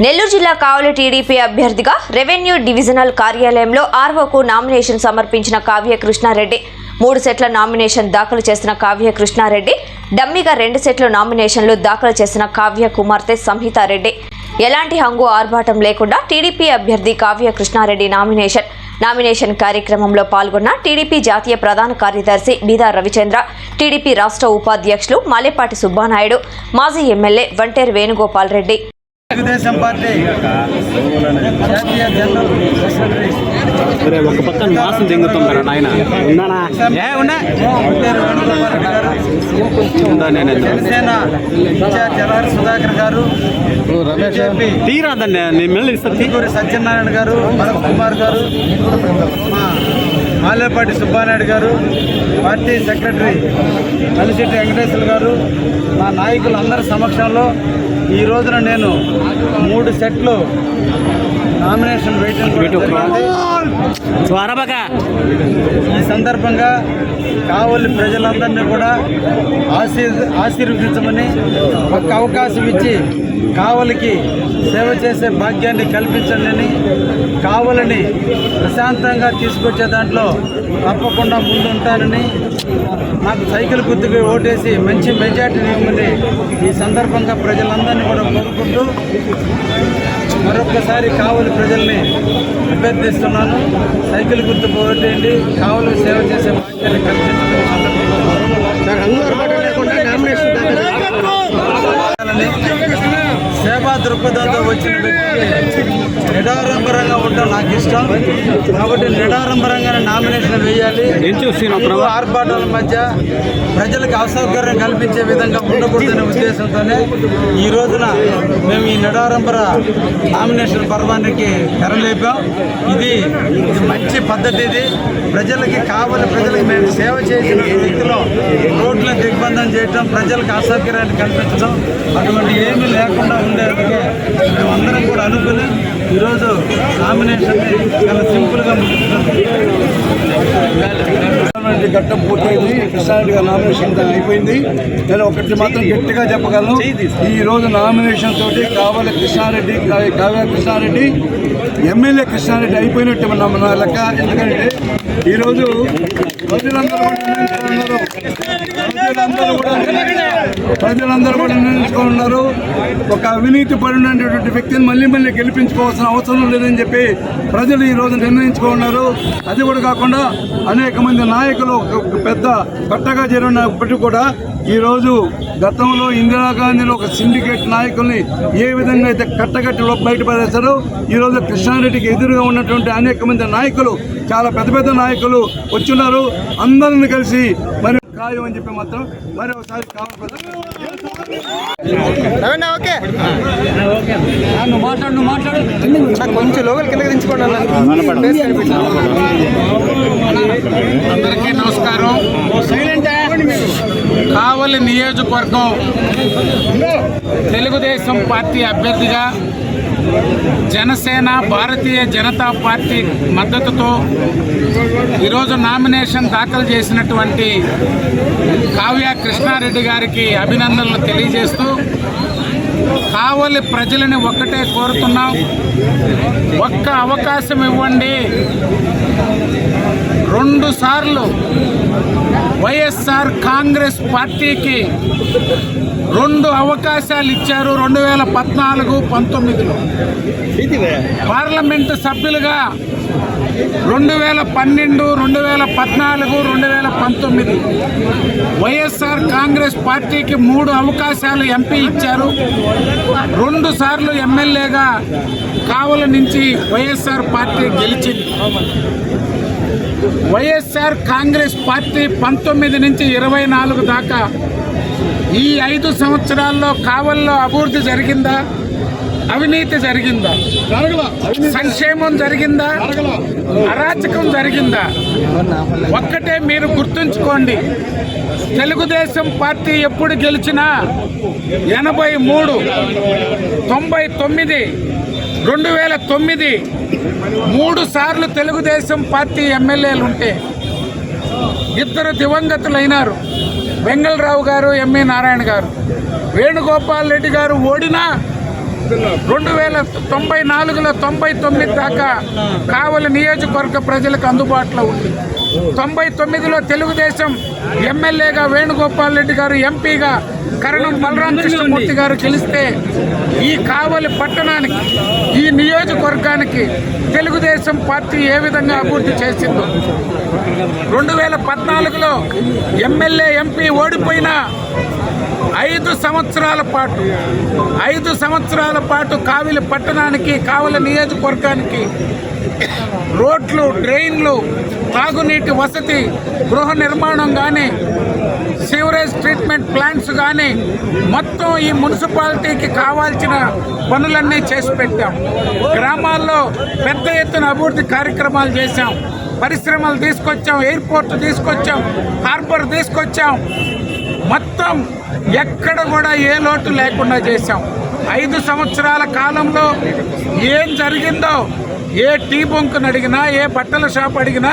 నెల్లూరు జిల్లా కావలి టీడీపీ అభ్యర్థిగా revenue divisional కార్యాలయంలో ఆర్వోకు నామినేషన్ సమర్పించిన కావ్య కృష్ణారెడ్డి. మూడు సెట్ల నామినేషన్ దాఖలు చేసిన కావ్య కృష్ణారెడ్డి డమ్మీగా రెండు సెట్ల నామినేషన్లు దాఖలు చేసిన కావ్య కుమార్తె సంహితారెడ్డి. ఎలాంటి హంగు ఆర్భాటం లేకుండా టీడీపీ అభ్యర్థి కావ్య కృష్ణారెడ్డి నామినేషన్. నామినేషన్ కార్యక్రమంలో పాల్గొన్న టీడీపీ జాతీయ ప్రధాన కార్యదర్శి బీదా రవిచంద్ర టీడీపీ రాష్ట్ర ఉపాధ్యక్షులు మాలేపాటి సుబ్బానాయుడు మాజీ ఎమ్మెల్యే వంటేరు వేణుగోపాల్ రెడ్డి. తెలుగుదేశం పార్టీ జాతీయ జనరల్ సెక్రటరీ ఒక పక్కన వాసన దింగుతుంటారా నాయన. జనసేన ఇన్ఛార్జ్ జలహరి సుధాకర్ గారు బీజేపీ తీరాదండి సత్యనారాయణ గారు భరత్ కుమార్ గారు మా మాలేపాటి సుబ్బానాయుడు గారు పార్టీ సెక్రటరీ నలిశెట్టి వెంకటేశ్వర గారు మా నాయకులందరి సమక్షంలో ఈ రోజున నేను మూడు సెట్లు నామినేషన్ ఈ సందర్భంగా కావలి ప్రజలందరినీ కూడా ఆశీర్ ఆశీర్వదించమని ఒక అవకాశం ఇచ్చి కావలికి సేవ చేసే భాగ్యాన్ని కల్పించండి. కావలిని ప్రశాంతంగా తీసుకొచ్చే దాంట్లో తప్పకుండా ముందుంటానని నాకు సైకిల్ గుర్తుకి ఓటేసి మంచి మెజార్టీని ఇవ్వమని ఈ సందర్భంగా ప్రజలందరినీ కూడా కోరుకుంటూ మరొకసారి కావలి ప్రజల్ని అభ్యర్థిస్తున్నాను. సైకిల్ గుర్తు పోగొట్టేయండి కావలి సేవ చేసే బాధ్యతని కల్పించాలని సేవా దృక్పథంతో వచ్చిన వ్యక్తికి నిడారంభరంగా ఉండడం నాకు ఇష్టం. కాబట్టి నిడారంభరంగానే నామినేషన్ వేయాలి. ఆర్భాటాల మధ్య ప్రజలకు అసౌకర్యం కల్పించే విధంగా ఉండకూడదనే ఉద్దేశంతోనే ఈ రోజున మేము ఈ నిడారంబర నామినేషన్ పర్వానికి తెరలేపాం. ఇది ఇది మంచి పద్ధతి ఇది. ప్రజలకి కావాలి ప్రజలకు మేము సేవ చేసిన వ్యక్తిలో రోడ్లను దిగ్బంధం చేయటం ప్రజలకు అసౌకర్యాన్ని కల్పించడం అటువంటి ఏమీ లేకుండా ఉండేందుకే మేమందరం కూడా అనుకుని ఈరోజు నామినేషన్ని మొదటి ఘట్టం పూర్తయింది. కృష్ణారెడ్డి గారి నామినేషన్ అయిపోయింది నేను ఒకటి మాత్రం గట్టిగా చెప్పగలను. ఈ రోజు నామినేషన్ తోటి కావాలి కృష్ణారెడ్డి కా- కావ్య కృష్ణారెడ్డి ఎమ్మెల్యే కృష్ణారెడ్డి అయిపోయినట్టు మన మన లెక్క. ఎందుకంటే ఈరోజు ప్రజలందరూ కూడా నిర్ణయించుకున్నారు ప్రజలందరూ కూడా ప్రజలందరూ కూడా నిర్ణయించుకున్నారు ఒక అవినీతి పడినటువంటి వ్యక్తిని మళ్ళీ మళ్ళీ గెలిపించుకోవాల్సిన అవసరం లేదని చెప్పి ప్రజలు ఈ రోజు నిర్ణయించుకున్నారు. అది కూడా కాకుండా అనేక మంది నాయకులు ఒక పెద్ద పట్టగా చేరినప్పటికీ కూడా ఈ రోజు గతంలో ఇందిరాగాంధీలో ఒక సిండికేట్ నాయకుల్ని ఏ విధంగా అయితే కట్టగట్టి బయటపడేశారో ఈ రోజు కృష్ణారెడ్డికి ఎదురుగా ఉన్నటువంటి అనేక మంది నాయకులు చాలా పెద్ద పెద్ద నాయకులు వచ్చున్నారు. అందరిని కలిసి మరి ఖాయం అని చెప్పి మాత్రం మరి ఒకసారి కావాలి అందరికీ నమస్కారం. కావలి నియోజకవర్గం తెలుగుదేశం పార్టీ అభ్యర్థిగా జనసేన భారతీయ జనతా పార్టీ మద్దతుతో ఈరోజు నామినేషన్ దాఖలు చేసినటువంటి కావ్య కృష్ణారెడ్డి గారికి అభినందనలు తెలియజేస్తూ కావలి ప్రజలని ఒక్కటే కోరుతున్నాం. ఒక్క అవకాశం ఇవ్వండి. సార్లు వైఎస్ఆర్ కాంగ్రెస్ పార్టీకి రెండు అవకాశాలు ఇచ్చారు రెండు వేల పద్నాలుగు పంతొమ్మిదిలో. పార్లమెంటు సభ్యులుగా రెండు వేల పన్నెండు రెండు వేల పద్నాలుగు రెండు వేల పంతొమ్మిది వైఎస్ఆర్ కాంగ్రెస్ పార్టీకి మూడు అవకాశాలు ఎంపీ ఇచ్చారు. రెండు సార్లు ఎమ్మెల్యేగా కావల నుంచి వైఎస్ఆర్ పార్టీ గెలిచింది. వైఎస్ఆర్ కాంగ్రెస్ పార్టీ పంతొమ్మిది నుంచి ఇరవై నాలుగు దాకా ఈ ఐదు సంవత్సరాల్లో కావల్లో అభివృద్ధి జరిగిందా? అవినీతి జరిగిందా? సంక్షేమం జరిగిందా? అరాచకం జరిగిందా? ఒక్కటే మీరు గుర్తుంచుకోండి. తెలుగుదేశం పార్టీ ఎప్పుడు గెలిచినా ఎనభై మూడు తొంభై తొమ్మిది రెండు వేల తొమ్మిది మూడు సార్లు తెలుగుదేశం పార్టీ ఎమ్మెల్యేలు ఉంటే ఇద్దరు దివంగతులైనారు. వెంగళరావు గారు ఎంఏ నారాయణ గారు. వేణుగోపాల్ రెడ్డి గారు ఓడినా రెండు వేల తొంభై నాలుగులో తొంభై తొమ్మిది దాకా కావలి నియోజకవర్గ ప్రజలకు అందుబాటులో ఉంది. తొంభై తొమ్మిదిలో తెలుగుదేశం ఎమ్మెల్యేగా వేణుగోపాల్ రెడ్డి గారు ఎంపీగా కరణం బలరాం కృష్ణమూర్తి గారు గెలిస్తే ఈ కావలి పట్టణానికి ఈ నియోజకవర్గానికి తెలుగుదేశం పార్టీ ఏ విధంగా అభివృద్ధి చేసిందో. రెండు వేల పద్నాలుగులో ఎమ్మెల్యే ఎంపీ ఓడిపోయినా ఐదు సంవత్సరాల పాటు ఐదు సంవత్సరాల పాటు కావిలి పట్టణానికి కావలి నియోజకవర్గానికి రోడ్లు డ్రైన్లు తాగునీటి వసతి గృహ నిర్మాణం కానీ సీవరేజ్ ట్రీట్మెంట్ ప్లాంట్స్ కానీ మొత్తం ఈ మున్సిపాలిటీకి కావాల్సిన పనులన్నీ చేసి పెట్టాం. గ్రామాల్లో పెద్ద ఎత్తున అభివృద్ధి కార్యక్రమాలు చేశాం. పరిశ్రమలు తీసుకొచ్చాం ఎయిర్పోర్ట్ తీసుకొచ్చాం హార్బర్ తీసుకొచ్చాం. మొత్తం ఎక్కడ కూడా ఏ లోటు లేకుండా చేశాం. ఐదు సంవత్సరాల కాలంలో ఏం జరిగిందో ఏ టీ బొంకును అడిగినా ఏ బట్టల షాప్ అడిగినా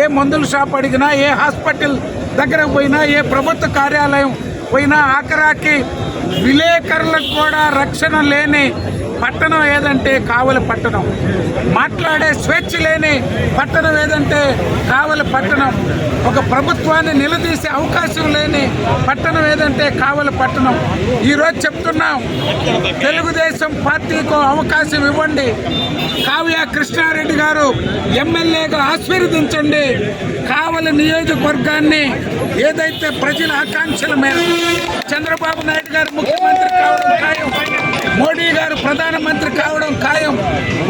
ఏ మందుల షాప్ అడిగినా ఏ హాస్పిటల్ దగ్గర పోయినా ఏ ప్రభుత్వ కార్యాలయం పోయినా ఆఖరాకి విలేకరులకు కూడా రక్షణ లేని పట్టణం ఏదంటే కావలి పట్టణం. మాట్లాడే స్వేచ్ఛ లేని పట్టణం ఏదంటే కావలి పట్టణం. ఒక ప్రభుత్వాన్ని నిలదీసే అవకాశం లేని పట్టణం ఏదంటే కావలి పట్టణం. ఈరోజు చెప్తున్నాం తెలుగుదేశం పార్టీకు అవకాశం ఇవ్వండి. కావ్య కృష్ణారెడ్డి గారు ఎమ్మెల్యేగా ఆశీర్వదించండి. కావలి నియోజకవర్గాన్ని ఏదైతే ప్రజల ఆకాంక్షల మేరకు చంద్రబాబు నాయుడు గారు ముఖ్యమంత్రి కావడం ఖాయం మోడీ గారు ప్రధానమంత్రి కావడం ఖాయం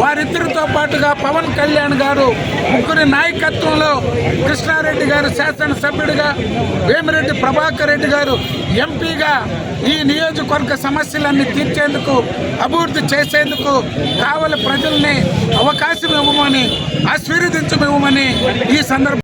వారిద్దరితో పాటుగా పవన్ కళ్యాణ్ గారు ముగ్గురి నాయకత్వంలో కృష్ణారెడ్డి గారు శాసనసభ్యుడిగా వేమిరెడ్డి ప్రభాకర్ రెడ్డి గారు ఎంపీగా ఈ నియోజకవర్గ సమస్యలన్నీ తీర్చేందుకు అభివృద్ధి చేసేందుకు కావలి ప్రజల్ని అవకాశం ఇవ్వమని ఆశీర్వదించమివ్వమని ఈ సందర్భం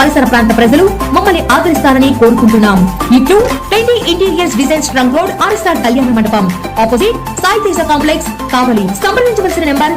పరిసర ప్రాంత ప్రజలు మమ్మల్ని ఆదరిస్తారని కోరుకుంటున్నాం. ఇట్లు twenty interiors designs trunk road RSR Kalyana Mandapam. Opposite Sai Teja complex Kavali. సంప్రదించవలసిన నెంబర్